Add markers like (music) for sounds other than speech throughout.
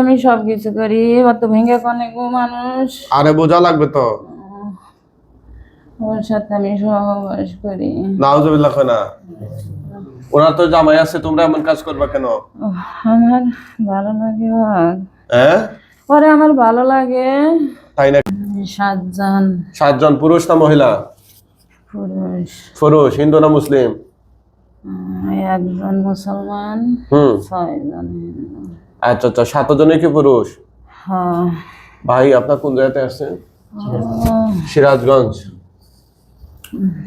আমি সব কিছু করি অত ভেঙে কনে গো মানুষ। আরে বোঝা লাগবে তো। ওর সাথে আমি সহবাস করি। নাউজুবিল্লাহ না ওরা তো জামাই আছে তোমরা এমন কাজ করবা কেন? আমার ভালো লাগে। হ্যাঁ? ওরে আমার ভালো লাগে। তাই না? সাতজন। সাতজন পুরুষ না মহিলা? পুরুষ। পুরুষ হিন্দু না মুসলিম? একজন মুসলমান হুম। ছয়জন হিন্দু। আচ্ছা আচ্ছা সাতজনই কি পুরুষ? হ্যাঁ। ভাই আপনার কোন জায়গাতে আসছেন সিরাজগঞ্জ।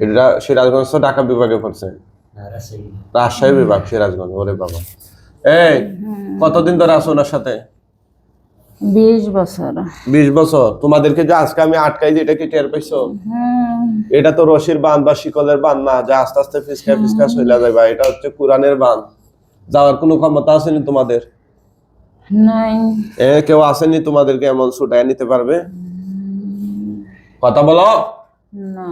এটা সিরাজগঞ্জ তো ঢাকা বিভাগে পড়ছে। রাজশাহী বিভাগ সিরাজগঞ্জ ওরে বাবা। এই কতদিন ধরে আছো ওনার সাথে? বিশ বছর। বিশ বছর। তোমাদেরকে যে আজকে আমি আটকাই যে এটা কি টের পাইছো? এটা তো রশির বান বা শিকলের বান না যে আস্তে আস্তে ফিসকা ফিসকা চলে যাবে এটা হচ্ছে কোরআনের বান। যাওয়ার কোনো ক্ষমতা আসেনি তোমাদের? এ কেউ আসেনি তোমাদেরকে এমন ছুটাই নিতে পারবে? কথা বলো। না।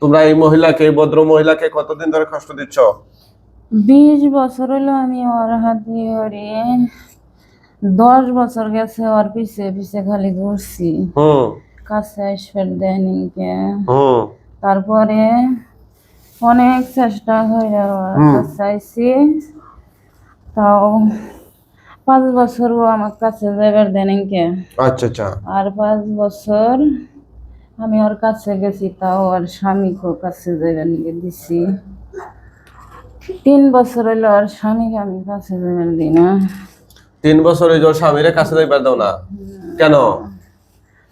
তোমরা এই মহিলাকে ভদ্র মহিলাকে কতদিন ধরে কষ্ট দিচ্ছ? বিশ বছর হলো আমি ওর হাতে ওরে দশ বছর গেছে ওর পিছে পিছে খালি ঘুরছি। কাছে আসবে দেয়নিকে হুম। তারপরে অনেক চেষ্টা হয়ে ওর কাছে তাও পাঁচ বছর ও আমার কাছে যাবার দেয়নিকে আচ্ছা আচ্ছা। আর পাঁচ বছর আমি ওর কাছে গেছি তাও ওর স্বামীকে কাছে যাবার নিয়ে দিছি। তিন বছর হইল ওর স্বামীকে আমি কাছে যাবার দিই না। তিন বছর ওর স্বামীরে কাছে যাইবার দাও না? কেন?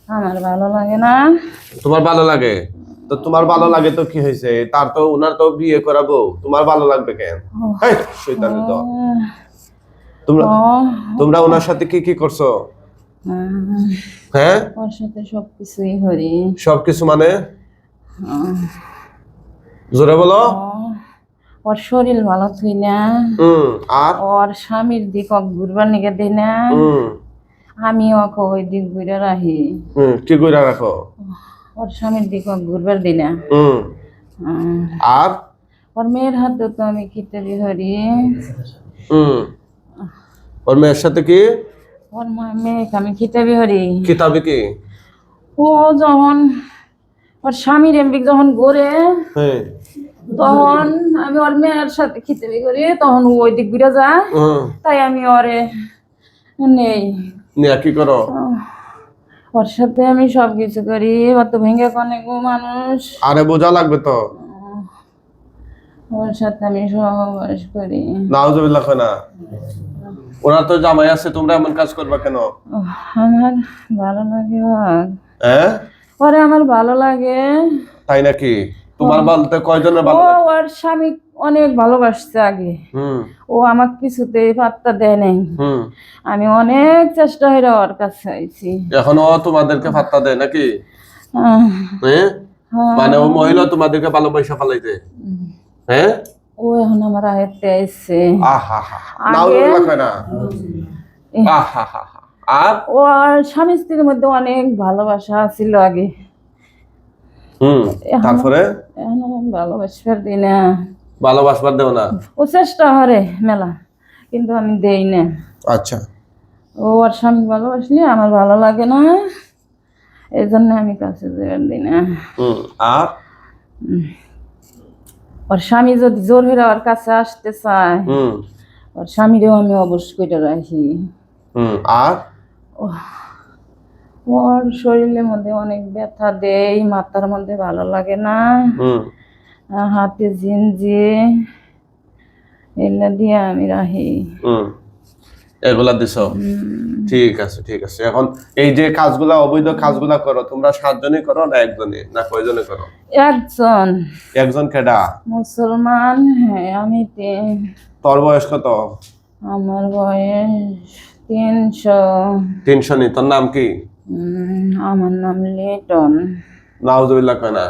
আমার ভালো লাগে না। তোমার ভালো লাগে? তো তোমার ভালো লাগে তো কি হয়েছে তার তো ওনার তো বিয়ে করাবো তোমার ভালো লাগবে কেন? শয়তানের দল। তোমরা তোমরা ওনার সাথে কি কি করছ? হ্যাঁ? ওর সাথে সব কিছুই করি। সবকিছু মানে? জোরে বলো। ওর শরীর ভালো থই না। আর? ওর স্বামীর দিক ঘুরবার নিকে দিই না। আমি ওকে ওই দিক ঘুরে রাখি। কি করে রাখো? ওর স্বামীর দিক ঘুরবার দিই না। আর? ওর মেয়ের হাতে তো আমি খেতে বিহরি হুম। ওর মেয়ের সাথে কি? ওর মা- মেয়েকে আমি খেতে বিহরি কিতাবে কি? ও যখন ওর স্বামীর এমবি যখন ঘুরে হ্যাঁ। তখন আমি ওর মেয়ের সাথে খিচুড়ি করি তখন ও ওই দিক ঘুরে যায়। হুম তাই আমি ওরে নেই। কি করো? ওর সাথে আমি সব কিছু করি অত ভেঙে কনে গো মানুষ। আরে বোঝা লাগবে তো। ওর সাথে আমি সহবাস করি। নাউজুবিল্লাহ না। ওনার তো জামাই আছে তোমরা এমন কাজ করবা কেন? আমার ভালো লাগে হ্যাঁ? ওরে আমার ভালো লাগে। তাই নাকি? তোমার বলতে কয়জনের ভালো লাগে? ওর স্বামী অনেক ভালোবাসছে আগে। ও আমাকে কিছুতেই পাত্তা দেয় নাই। হুম। আমি অনেক চেষ্টা হয়ে ওর কাছে আইছি। এখন ও তোমাদেরকে ফাত্তা দেয় নাকি? হ্যাঁ? হ্যাঁ। মানে ও মহিলা তোমাদেরকে ভালোবাসা ফালাইতে হ্যাঁ? ও এখন আমার আয়ত্তে আইছে। আর? ও স্বামী স্ত্রীর মধ্যে অনেক ভালোবাসা ছিল আগে। তারপরে? এখন ভালোবাসবার দিই না। ভালোবাসবার দেও না? ও চেষ্টা করে মেলা কিন্তু আমি দেই না। আচ্ছা। ও আর স্বামী ভালোবাসলে আমার ভালো লাগে না। এই জন্য আমি কাছে দেবার দিই না। আর? ওর স্বামী যদি জোর হয়ে ওর কাছে আসতে চায় আর ওর স্বামীরেও আমি অবশ্য করে রাখি। আর? ওর শরীরের মধ্যে অনেক ব্যথা দেয় মাথার মধ্যে ভালো লাগে না। হাতে জিনজি এগুলা দিয়ে আমি রাহি হুম। এগুলা দিছ? ঠিক আছে ঠিক আছে। এখন এই যে কাজগুলা অবৈধ কাজগুলা করো তোমরা সাতজনই করো না একজনই? না কয়জনে করো? একজন। একজন কেডা? মুসলমান হ্যাঁ আমি তোর বয়স কত? আমার বয়স তিনশো। তিনশো নি তোর নাম কি? আমার নাম লিটন। নাউজুবিল্লাহ কয় না?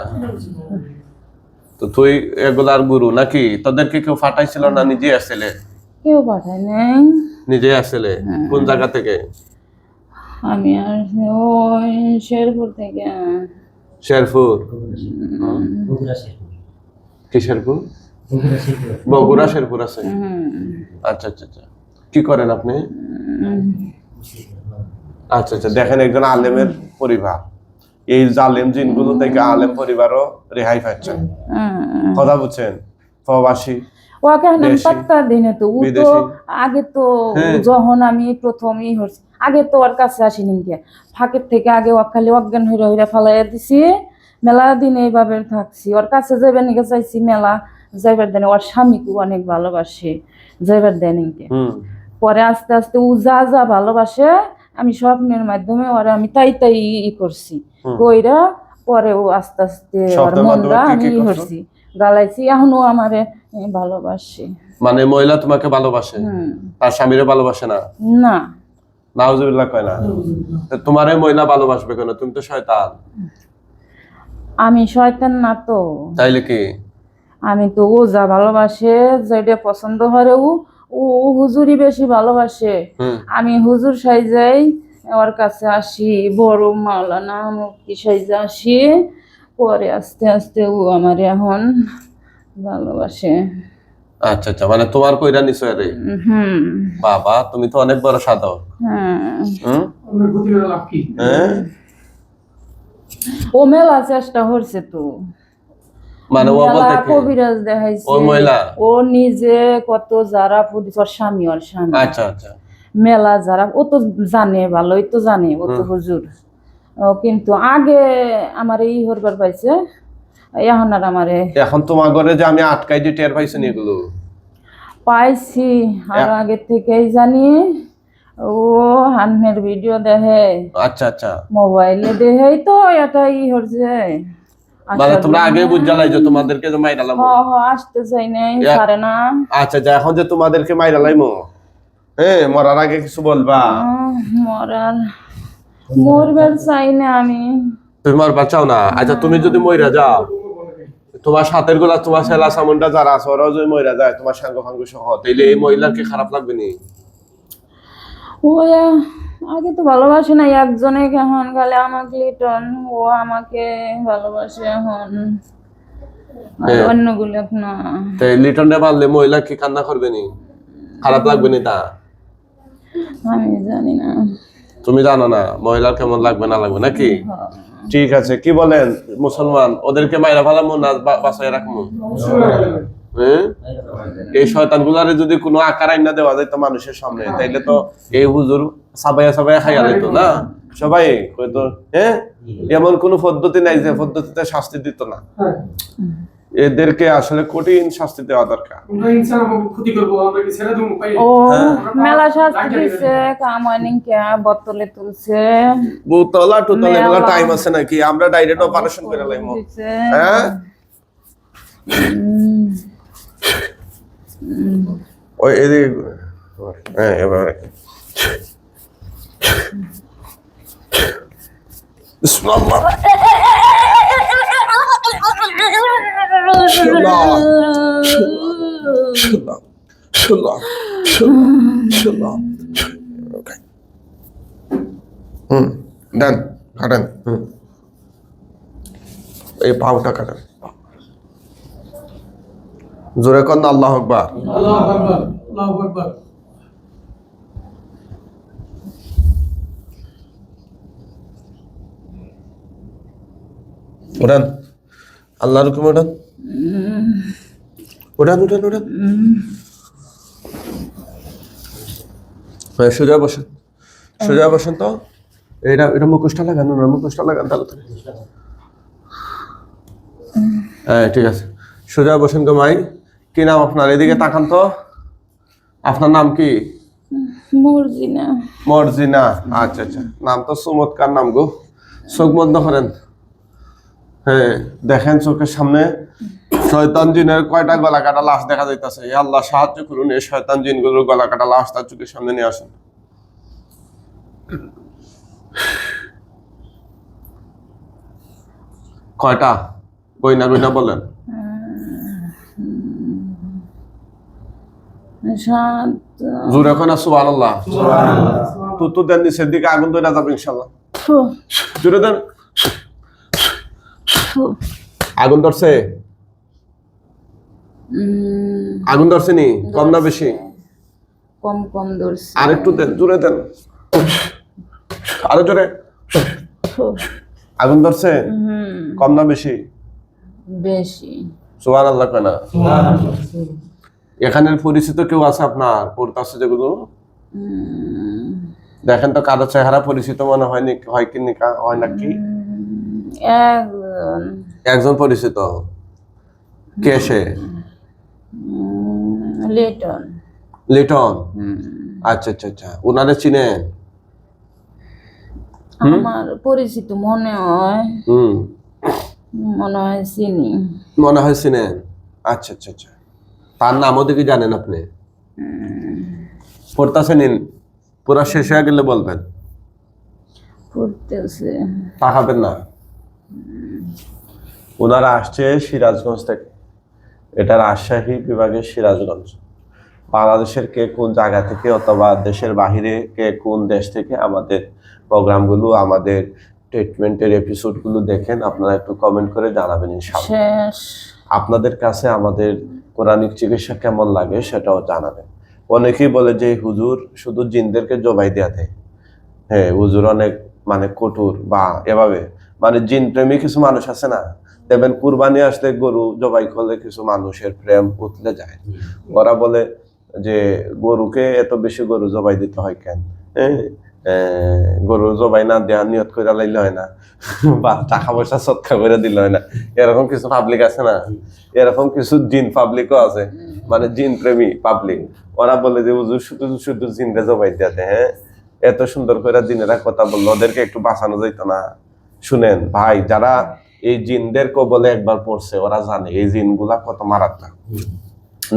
তো তুই এগুলার গুরু নাকি? তোদেরকে কেউ ফাটাইছিল না নিজে আসছিলে কেউ পাঠায় নাই। নিজে আসলে? কোন জায়গা থেকে? আমি আর ওই শেরপুর থেকে। শেরপুর? কি শেরপুর? বগুড়া শেরপুর। আছে? আচ্ছা আচ্ছা আচ্ছা। কি করেন আপনি? আচ্ছা আচ্ছা। দেখেন একজন আলেমের পরিবার। এই জালেম জিনগুলো থেকে আলেম পরিবারও রেহাই পাচ্ছেন কথা বুঝছেন? প্রবাসী। ওকে আমি পাত্তা দিই না তো ও তো আগে তো হ্যাঁ। যখন আমি প্রথমই হচ্ছি আগে তো ওর কাছে আসিনি কে ফাঁকের থেকে আগে ও খালি অজ্ঞান হইরা হইরা ফালাইয়া দিছি। মেলা দিন এইভাবে থাকছি। ওর কাছে যাইবার নিকে চাইছি মেলা যাইবার দেন ওর স্বামীকে অনেক ভালোবাসে যাইবার দেন পরে আস্তে আস্তে ও যা যা ভালোবাসে আমি স্বপ্নের মাধ্যমে ওরা আমি তাই তাই ই করছি। কইরা পরে ও আস্তে আস্তে ওর মনটা আমি ই করছি? গালাইছি। এখনও আমারে ভালোবাসে। মানে মহিলা তোমাকে ভালোবাসে? তার স্বামীরে ভালোবাসে না? না। নাউজুবিল্লাহ কয় না? তোমার মহিলা ভালোবাসবে কেন? তুমি তো শয়তান। আমি শয়তান না তো। তাইলে কি? আমি তো ও যা ভালোবাসে যেটা পছন্দ করে ও ও হুজুরি বেশি ভালোবাসে। আমি হুজুর সাইজাই ওর কাছে আসি বড় মাওলানা মুক্তি সাইজে আসি। পরে আস্তে আস্তে ও আমার এখন ভালোবাসে। আচ্ছা আচ্ছা মানে তোমার কইরা নিশ্চয় রে হুম। বাবা তুমি তো অনেক বড় সাধক। হ্যাঁ। হ্যাঁ? ও মেলা চেষ্টা করছে তো। মানে ও বলতে কি? কবিরাজ দেখাইছে। ওই মহিলা? ও নিজে কত যারা পুলিশ ওর স্বামী ওর স্বামী। আচ্ছা আচ্ছা। মেলা যারা ও তো জানে ভালোই তো জানে ও তো হুজুর। ও কিন্তু আগে আমার এই হরবার পাইছে এখন আর আমারে এখন তোমার ঘরে যে আমি আটকাই যে টের পাইছেন এগুলো? পাইছি আর আগে থেকেই জানি। ও হান্নের ভিডিও দেখে। আচ্ছা আচ্ছা। মোবাইলে দেখেই তো এটাই হচ্ছে। মানে তোমরা আগে বুঝালাই যে তোমাদেরকে যে মাইরালাম হ হ আসতে চাই নাই পারে না। আচ্ছা আচ্ছা এখন যে তোমাদেরকে মাইরালাইমো হ্যাঁ মরার আগে কিছু বলবা? মরার মরবার চাই না আমি। তুমি মারবা চাও না। আচ্ছা তুমি যদি মইরা যাও তোমার সাথেরগুলা তোমার সেলা সামনটা যারা আছে ওরাও যদি মইরা যায় তোমার সাঙ্গ ফাঙ্গ সহ তাইলে এই মহিলার কি খারাপ লাগবে নি? ও আগে তো ভালোবাসে না একজনে এখন খালি আমাকে লিটন ও আমাকে ভালোবাসে এখন। হ্যাঁ। অন্যগুলো না। তাই লিটনটা মারলে মহিলা কি কান্না করবে নি? খারাপ লাগবে নি তা? আমি জানি না। তুমি জানো না মহিলার কেমন লাগবে না লাগবে নাকি? হ্যাঁ। ঠিক আছে, কি বলেন? মুসলমান, ওদেরকে মাইরা ফেলামো না বাসায় রাখব হ্যাঁ? এই শয়তান গুলারে যদি কোনো আকার আইনা দেওয়া যায় তো মানুষের সামনে, তাইলে তো এই হুজুর সাবাইয়া সাবাইয়া খাইয়া যেত না? সবাই হয়তো হ্যাঁ? এমন কোন পদ্ধতি নাই যে পদ্ধতিতে শাস্তি দিত না। এদেরকে আসলে কঠিন শাস্তি দেওয়া দরকার। আমরা ইনসান আমাকে ক্ষতি করব আমরা কি ছেড়ে দেবো? পাই ও হ্যাঁ। মেলা শাস্তি দিছে কে বোতলে তুলছে। বুতলা টুতলা এগুলো। টাইম আছে নাকি? আমরা ডাইরেক্ট অপারেশন করে লাইমো। হ্যাঁ? ওই এদিকে হ্যাঁ এবারে বিসমিল্লাহ Shalom. Shalom. Shalom. Shalom. Okay. কাটেন হুম এই পাউটা কাটেন জোরে কন আল্লাহ আকবার আল্লাহ আকবার উঠান আল্লাহর হুকুম উঠান উঠান উঠান উঠান হ্যাঁ সোজা বসেন। সোজা বসেন তো। এটা এটা মুখোশটা লাগানো না মুখোশটা লাগান তাহলে হ্যাঁ ঠিক আছে। সোজা বসেন গো মাই। কি নাম আপনার? এদিকে তাকান তো। আপনার নাম কি? মর্জিনা। মর্জিনা। আচ্ছা আচ্ছা। নাম তো চমৎকার নাম গো। চোখ বন্ধ করেন। হ্যাঁ দেখেন চোখের সামনে। শয়তান জিনের কয়টা গলা কাটা লাশ দেখা যাইতাছে? এ আল্লাহ সাহায্য করুন এই শয়তান জিনগুলোর গলা কাটা লাশ তার চোখের সামনে নিয়ে আসুন। কয়টা? গইনা গইনা বলেন। জোরে আল্লাহ তো তো দেন নিচের দিকে আগুন ধরে যাবে ইনশাল্লাহ ফু, জোরে দেন। আগুন ধরছে? আগুন ধরছে নি? কম না বেশি? কম কম ধরছে। আর একটু দেন জোরে দেন। আরও জোরে। আগুন ধরছে? কম না বেশি? বেশি। সুহান আল্লাহ কেনা এখানের পরিচিত কেউ আছে আপনার? পড়তাছে যেগুলো? দেখেন তো কারও চেহারা পরিচিত মনে হয়নি হয় কি হয় নাকি? একজন। একজন পরিচিত। কে সে? লিটন। লিটন? আচ্ছা আচ্ছা আচ্ছা। ওনারে চিনেন আমার পরিচিত মনে হয় হুম। মনে হয় চিনি। মনে হয় চিনেন আচ্ছা আচ্ছা আচ্ছা। তার নামও দেখি জানেন আপনি? পড়তাছে নিন পুরা শেষ হয়ে গেলে বলবেন। পড়তেছে তাকাবেন না। ওনারা আসছে সিরাজগঞ্জ থেকে। এটা রাজশাহী বিভাগের সিরাজগঞ্জ। বাংলাদেশের কে কোন জায়গা থেকে অথবা দেশের বাহিরে কে কোন দেশ থেকে আমাদের প্রোগ্রামগুলো আমাদের ট্রিটমেন্টের এপিসোডগুলো দেখেন আপনারা একটু কমেন্ট করে জানাবেন আপনাদের কাছে আমাদের কোরআনিক চিকিৎসা কেমন লাগে সেটাও জানাবেন। অনেকেই বলে যে হুজুর শুধু জিনদেরকে জবাই দেয়া দেয়? হ্যাঁ হুজুর অনেক মানে কঠোর বা এভাবে। মানে জিন প্রেমী কিছু মানুষ আছে না দেখবেন কুরবানি আসলে গরু জবাই করলে কিছু মানুষের প্রেম উতলে যায়। ওরা বলে যে, গরুকে এত বেশি গরু জবাই দিতে হয় কেন? গরু জবাই না দেওয়া নিয়ত করে লাইলে হয় না। (laughs) বা টাকা পয়সা সৎকা করে দিলে হয় না। এরকম কিছু পাবলিক আছে না? এরকম কিছু জিন পাবলিকও আছে। মানে জিন প্রেমী পাবলিক ওরা বলে যে, হুজুর, শুধু শুধু জিনরে জবাই দেয়াতে হ্যাঁ? এত সুন্দর করে দিনেরা কথা বলল। ওদেরকে একটু বাঁচানো যাইতো না। শুনেন, ভাই, যারা এই জিনদের কবলে একবার পড়ছে ওরা জানে এই জিনগুলা কত মারাত্মক।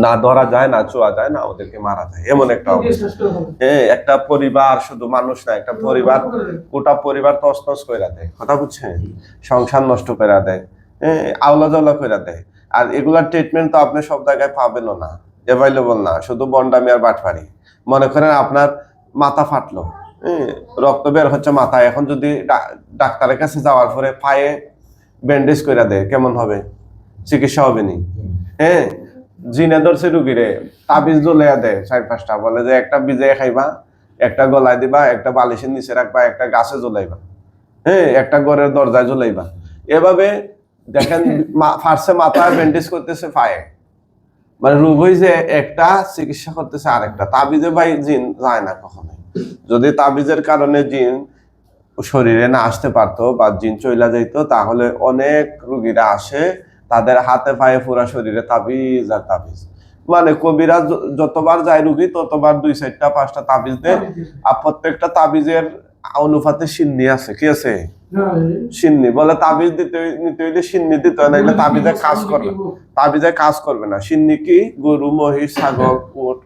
না ধরা যায় না চোয়া যায় না ওদেরকে মারা যায়। এমন একটা হ্যাঁ একটা পরিবার শুধু মানুষ না একটা পরিবার গোটা পরিবার তসনস করে দেয়। কথা বুঝছেন? সংসার নষ্ট করে দেয়। হ্যাঁ আওলা জলা করে দেয়। আর এগুলার ট্রিটমেন্ট তো আপনি সব জায়গায় পাবেনও না। অ্যাভেলেবল না শুধু বন্ডামি আর বাটপারি মনে করেন আপনার মাথা ফাটলো। হ্যাঁ, রক্ত বের হচ্ছে মাথায়। এখন যদি ডাক্তারের কাছে যাওয়ার পরে পায়ে ব্যান্ডেজ করে দেয় কেমন হবে? চিকিৎসা হবে নি হ্যাঁ জিনে ধরছে রুগীরে তাবিজ জ্বলিয়া দেয় চার পাঁচটা, বলে যে একটা বিজে খাইবা, একটা গলায় দিবা, একটা বালিশের নিচে রাখবা, একটা গাছে জ্বলাইবা। হ্যাঁ একটা ঘরের দরজায় জ্বলাইবা। এভাবে দেখেন, মা- ফার্স্টে মাথায় ব্যান্ডেজ করতেছে পায়ে। মানে রোগ হয়েছে একটা, চিকিৎসা করতেছে আরেকটা। তাবিজে ভাই জিন যায় না কখনোই। যদি তাবিজের কারণে জিন শরীরে না আসতে পারতো বা জিন চইলা যাইতো তাহলে অনেক রুগীরা আসে তাদের হাতে পায়ে পুরা শরীরে তাবিজ আর তাবিজ। মানে কবিরা যতবার যায় রুগী ততবার দুই চারটা পাঁচটা তাবিজ দেয়। আর প্রত্যেকটা তাবিজের অনুপাতে সিন্নি আছে কি আছে? সিন্নি। বলে তাবিজ দিতে নিতে হইলে সিন্নি দিতে হয় নাহলে তাবিজে কাজ করবে তাবিজে কাজ করবে না। সিন্নি কি? গরু মহিষ ছাগল উট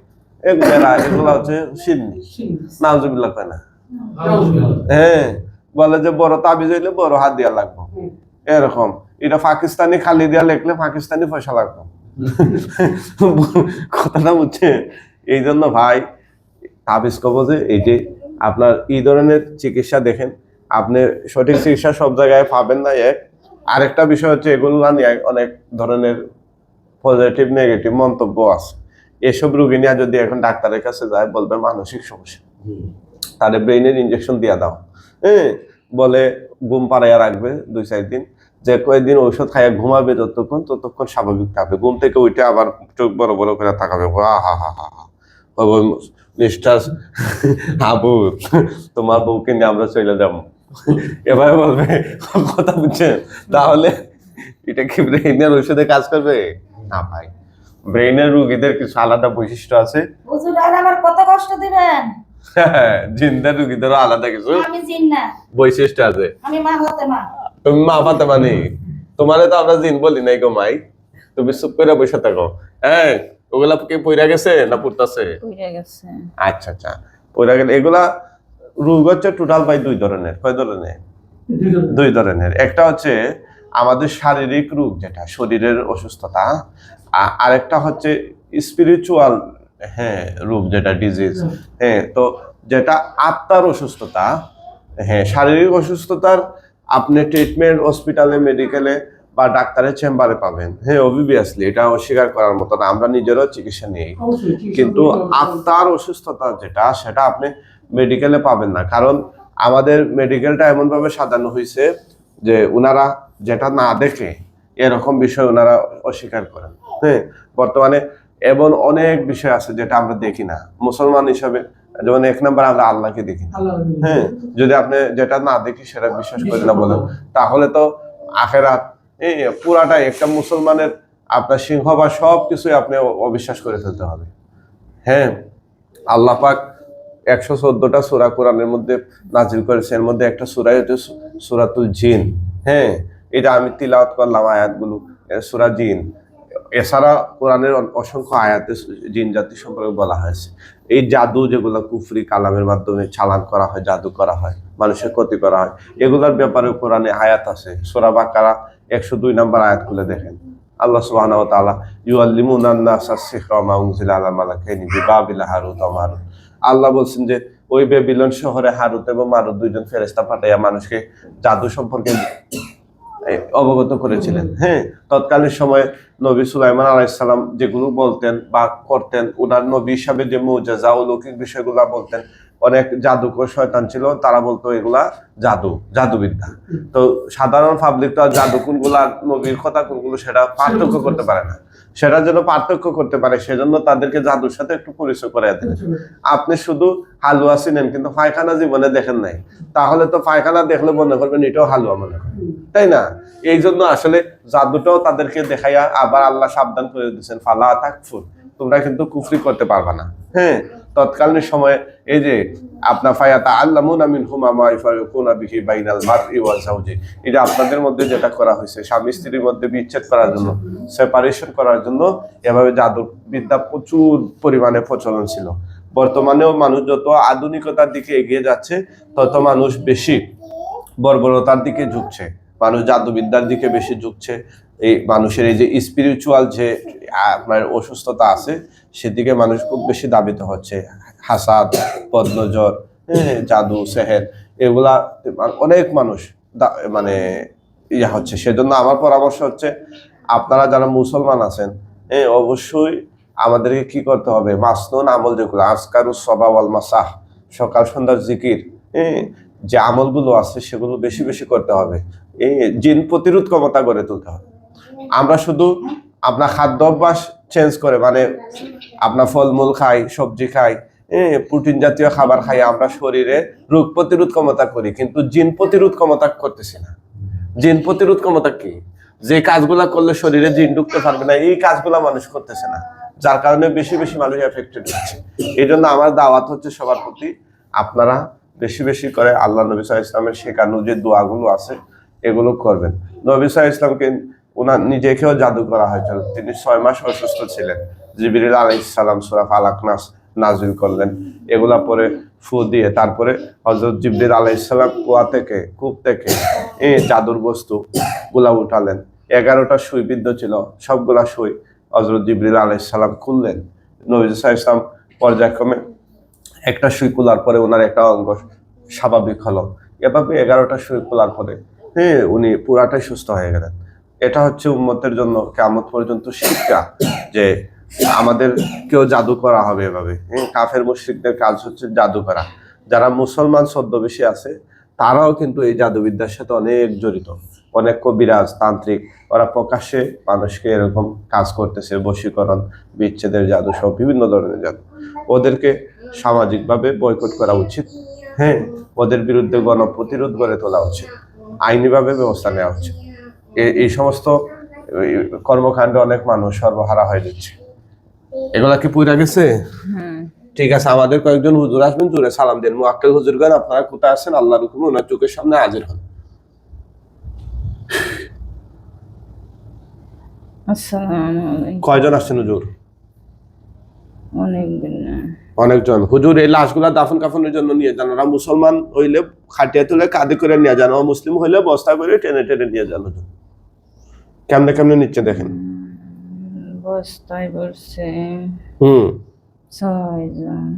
এগুলা এগুলা হচ্ছে সিন্নি। নাউজুবিল্লাহ কয় না? হ্যাঁ। বলে যে বড় তাবিজ হইলে বড় হাত দিয়া লাগবো। এরকম। এটা পাকিস্তানি খালি দিয়া লিখলে পাকিস্তানি পয়সা লাগবে। কথাটা বুঝছে এই জন্য ভাই তাবিজ কবজে এই যে আপনার এই ধরনের চিকিৎসা দেখেন আপনি সঠিক চিকিৎসা সব জায়গায় পাবেন না এক। আরেকটা বিষয় হচ্ছে এগুলো নিয়ে অনেক ধরনের পজিটিভ নেগেটিভ মন্তব্য আছে। এসব রুগী নিয়ে যদি এখন ডাক্তারের কাছে যায় বলবে মানসিক সমস্যা। তাদের ব্রেইনের ইনজেকশন দিয়ে দাও। হ্যাঁ বলে ঘুম পাড়াইয়া রাখবে দুই চার দিন। যে কয়েকদিন ঔষধ খাইয়া ঘুমাবে যতক্ষণ ততক্ষণ স্বাভাবিক থাকবে। ঘুম থেকে উঠে আবার চোখ বড় বড় করে তাকাবে। হা হা হা হা। বলব, হাবু তোমার বউকে নিয়ে আমরা চলে যাব। এভাবে বলবে কথা বুঝছেন তাহলে এটা কি ব্রেইনের ঔষধে কাজ করবে? না ভাই ব্রেইনের রুগীদের কিছু আলাদা বৈশিষ্ট্য আছে। কত কষ্ট দিবেন? জিন্দা ধরো আলাদা কিছু আমি জিন বৈশিষ্ট্য আছে। আমি মা হতে মা তুমি মা পাতে মানে তোমারে তো আমরা জিন বলি নাই গো মাই। তুমি চুপ করে বসে থাকো। হ্যাঁ ওগুলা কি পইরা গেছে না পুরতাছে পড়ে গেছে। আচ্ছা আচ্ছা। পইরা গেলে এগুলা রোগ হচ্ছে টোটাল ভাই দুই ধরনের। কয় ধরনের? দুই ধরনের। একটা হচ্ছে আমাদের শারীরিক রোগ যেটা শরীরের অসুস্থতা। আরেকটা হচ্ছে স্পিরিচুয়াল হ্যাঁ রোগ যেটা ডিজিজ হ্যাঁ তো যেটা আত্মার অসুস্থতা হ্যাঁ শারীরিক অসুস্থতার আপনি ট্রিটমেন্ট হসপিটালে মেডিকেলে বা ডাক্তারের চেম্বারে পাবেন। হ্যাঁ অবভিয়াসলি এটা অস্বীকার করার মতো না আমরা নিজেরও চিকিৎসা নিই। কিন্তু আত্মার অসুস্থতা যেটা সেটা আপনি মেডিকেলে পাবেন না। কারণ আমাদের মেডিকেলটা এমনভাবে সাজানো হয়েছে যে ওনারা যেটা না দেখে এরকম বিষয় ওনারা অস্বীকার করেন। হ্যাঁ বর্তমানে এমন অনেক বিষয় আছে যেটা আমরা দেখি না। মুসলমান হিসাবে যেমন এক নম্বর আমরা আল্লাহকে দেখি হ্যাঁ যদি আপনি যেটা না দেখি সেটা বিশ্বাস করি না বলেন। তাহলে তো আখেরাত এই পুরাটাই একটা মুসলমানের আপনার সিংহ বা সব কিছুই আপনি অবিশ্বাস করে ফেলতে হবে। হ্যাঁ আল্লাহ পাক একশো চোদ্দটা সুরা কোরআনের মধ্যে নাজিল করেছে। এর মধ্যে একটা সুরাই হচ্ছে সুরাতুল জিন। হ্যাঁ এটা আমি তিলাওয়াত করলাম আয়াতগুলো সুরা জিন। এছাড়া কোরআনের অসংখ্য আয়াতে জিন জাতি সম্পর্কে বলা হয়েছে। এই জাদু যেগুলো কুফরি কালামের মাধ্যমে চালান করা হয়, জাদু করা হয়, মানুষের ক্ষতি করা হয়, এগুলোর ব্যাপারে কোরআনে আয়াত আছে। সোরা বাকারা একশো দুই নম্বর আয়াত খুলে দেখেন। আল্লাহ সুবহানাহু ওয়া তাআলা ইউআল্লিমুনা আন-নাসা সিহরা মা আলা মালাকাইনি বিবাবিল হারুত আল্লাহ বলছেন যে, ওই বেবিলন শহরে হারুত এবং মারুত দুইজন ফেরেশতা পাঠাইয়া মানুষকে জাদু সম্পর্কে অবগত করেছিলেন। হ্যাঁ। তৎকালীন সময়ে নবী সুলাইমান আলাইসালাম যেগুলো বলতেন বা করতেন ওনার নবী হিসাবে যে মৌজাজা অলৌকিক বিষয়গুলো বলতেন অনেক জাদুকর শয়তান ছিল তারা বলতো এগুলা জাদু জাদুবিদ্যা। তো সাধারণ পাবলিক তো আর জাদু কোনগুলা নবীর কথা কোনগুলো সেটা পার্থক্য করতে পারে না। সেটা যেন পার্থক্য করতে পারে সেজন্য তাদেরকে জাদুর সাথে একটু পরিচয় করে দেন। আপনি শুধু হালুয়া চিনেন কিন্তু পায়খানা জীবনে দেখেন নাই। তাহলে তো পায়খানা দেখলে মনে করবেন এটাও হালুয়া মনে করবেন। তাই না? এই জন্য আসলে জাদুটাও তাদেরকে দেখাইয়া আবার আল্লাহ সাবধান করে দিচ্ছেন ফালা তাকফুর। তোমরা কিন্তু কুফরি করতে পারবা না। হ্যাঁ তৎকালীন সময়ে এই যে আপনার ফায়াতা আল্লামুন আমিন হুমা মা ইফারুকুনা বিহি বাইনাল মারই ওয়া জাওজি এটা আপনাদের মধ্যে যেটা করা হয়েছে, স্বামী স্ত্রীর মধ্যে বিচ্ছেদ করার জন্য সেপারেশন করার জন্য, এভাবে জাদু বিদ্যা প্রচুর পরিমাণে প্রচলন ছিল। বর্তমানেও মানুষ যত আধুনিকতার দিকে এগিয়ে যাচ্ছে, তত মানুষ বেশি বর্বরতার দিকে ঝুঁকছে। মানুষ জাদুবিদ্যার দিকে বেশি ঝুঁকছে। এই মানুষের এই যে স্পিরিচুয়াল যে আপনার অসুস্থতা আছে সেদিকে মানুষ খুব বেশি দাবিত হচ্ছে। হাসাদ পদ্মজ্বর হ্যাঁ, জাদু সেহের এগুলা অনেক মানুষ মানে ইয়া হচ্ছে। সেজন্য আমার পরামর্শ হচ্ছে আপনারা যারা মুসলমান আছেন হ্যাঁ অবশ্যই আমাদেরকে কি করতে হবে? মাসনুন আমল যেগুলো আজকারু সবা ওয়াল মাসাহ সকাল সন্ধ্যার জিকির হ্যাঁ যে আমলগুলো আছে সেগুলো বেশি বেশি করতে হবে। জিন প্রতিরোধ ক্ষমতা গড়ে তুলতে হবে। আমরা শুধু আপনার খাদ্য অভ্যাস চেঞ্জ করে মানে আপনার ফলমূল খাই, সবজি খাই প্রোটিন জাতীয় খাবার খাই, আমরা শরীরে রোগ প্রতিরোধ ক্ষমতা করি, কিন্তু জিন প্রতিরোধ ক্ষমতা করতেছি না। জিন প্রতিরোধ ক্ষমতা কি? যে কাজগুলা করলে শরীরে জিন ঢুকতে পারবে না, এই কাজগুলা মানুষ করতেছে না, যার কারণে বেশি বেশি মানুষ এফেক্টেড হচ্ছে। এই জন্য আমার দাওয়াত হচ্ছে সবার প্রতি, আপনারা বেশি বেশি করে আল্লাহ নবী সাহা ইসলামের শেখানো যে দোয়াগুলো আছে এগুলো করবেন। নবী সাহা ইসলামকে ওনার নিজেকেও জাদু করা হয়েছিল। তিনি ছয় মাস অসুস্থ ছিলেন। জিবিরিল আলাই সালাম সুরাফ আলাকনাস নাজিল করলেন। এগুলা পরে ফু দিয়ে তারপরে হজরত জিবরিল আলাইসালাম কুয়া থেকে, কূপ থেকে এ জাদুর বস্তু গুলা উঠালেন। এগারোটা সুই বিদ্ধ ছিল, সবগুলা সুই হজরত জিবরিল আলাইসালাম খুললেন। নবী সাহা ইসলাম পর্যায়ক্রমে একটা সুই খোলার পরে ওনার একটা অঙ্গ স্বাভাবিক হলো। এভাবে এগারোটা সুই খোলার পরে হ্যাঁ উনি পুরাটাই সুস্থ হয়ে গেলেন। এটা হচ্ছে উম্মতের জন্য কেমত পর্যন্ত শিক্ষা যে আমাদের কেউ জাদু করা হবে এভাবে। হ্যাঁ কাফের মুশ্রিকদের কাজ হচ্ছে জাদু করা। যারা মুসলমান ছদ্মবেশী আছে, তারাও কিন্তু এই জাদুবিদ্যার সাথে অনেক জড়িত। অনেক কবিরাজ, তান্ত্রিক, ওরা প্রকাশ্যে মানুষকে এরকম কাজ করতেছে, বশীকরণ, বিচ্ছেদের জাদু সব বিভিন্ন ধরনের জাদু। ওদেরকে সামাজিকভাবে বয়কট করা উচিত। হ্যাঁ ওদের বিরুদ্ধে গণপ্রতিরোধ গড়ে তোলা উচিত। আইনিভাবে ব্যবস্থা নেওয়া হচ্ছে। এই সমস্ত কর্মকাণ্ডে অনেক মানুষ সর্বহারা হয়ে যাচ্ছে। এগুলা কি পুরা গেছে? ঠিক আছে আমাদের কয়েকজন হুজুর আসবেন জুড়ে সালাম দেন। মুআক্কেল হুজুর গান আপনারা কোথায় আছেন? আল্লাহর হুকুমে ওনার চোখের সামনে হাজির হন। আসসালামু আলাইকুম। কয়জন আসছেন হুজুর? অনেকদিন না। অনেকজন। হুজুর এই লাশগুলা দাফন কাফনের জন্য নিয়ে যান। ওরা মুসলমান হইলে খাটিয়া তুলে কাঁধে করে নিয়ে যান। ও মুসলিম হইলে বস্তা করে টেনে টেনে নিয়ে যান কেমনে কেমনে নিচ্ছে দেখেন? বস্তায় পড়ছে হুম। ছয়জন।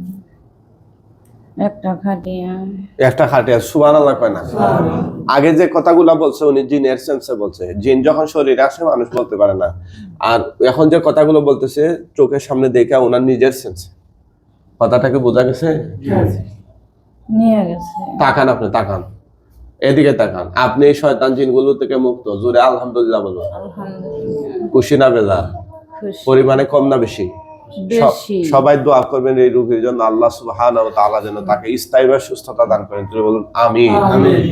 একটা খাটিয়া। একটা খাটিয়া সুবান আল্লাহ কয় না? আগে যে কথাগুলা বলছে উনি জিনের সেন্সে বলছে। জিন যখন শরীরে আসে মানুষ বলতে পারে না। আর এখন যে কথাগুলো বলতেছে চোখের সামনে দেখে ওনার নিজের সেন্সে কথাটাকে বোঝা গেছে? নিয়ে গেছে। তাকান আপনি তাকান। এদিকে তাকান। আপনি এই শয়তান জিনগুলো থেকে মুক্ত। জোরে আলহামদুলিল্লাহ বলো। আলহামদুলিল্লাহ। খুশি না বেলা? খুশি। পরিমাণে কম না বেশি? সবাই দোয়া করবেন এই রোগীর জন্য। আল্লাহ সুবাহ ওয়া তাআলা যেন তাকে স্থায়ী সুস্থতা দান করেন। তুমি বলুন আমি আমিন।